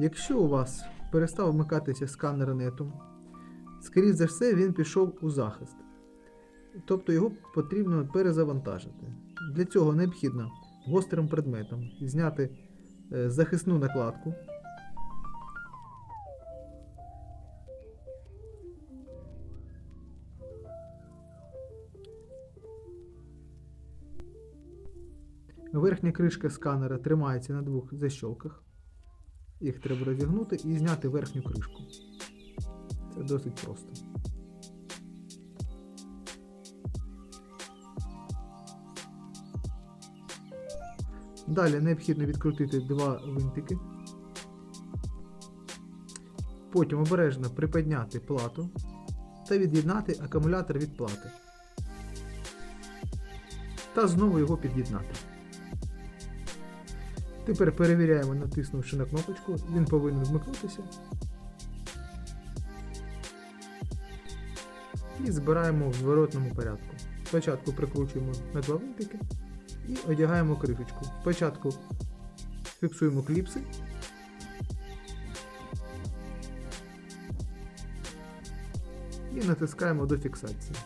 Якщо у вас перестав вмикатися сканер нету, скоріш за все він пішов у захист. Тобто його потрібно перезавантажити. Для цього необхідно гострим предметом зняти е, захисну накладку. Верхня кришка сканера тримається на двох защолках. Їх треба розігнути і зняти верхню кришку. Це досить просто. Далі необхідно відкрутити два винтики. Потім обережно приподняти плату та від'єднати акумулятор від плати. Та знову його під'єднати. Тепер перевіряємо, натиснувши на кнопочку, він повинен вмикнутися. І збираємо в зворотному порядку. Спочатку прикручуємо на два винтики і одягаємо кришечку. Спочатку фіксуємо кліпси. І натискаємо до фіксації.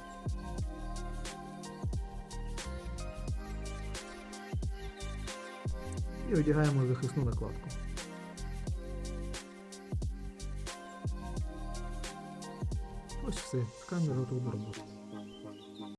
І одягаємо захисну накладку. Ось все, камера готова до роботи.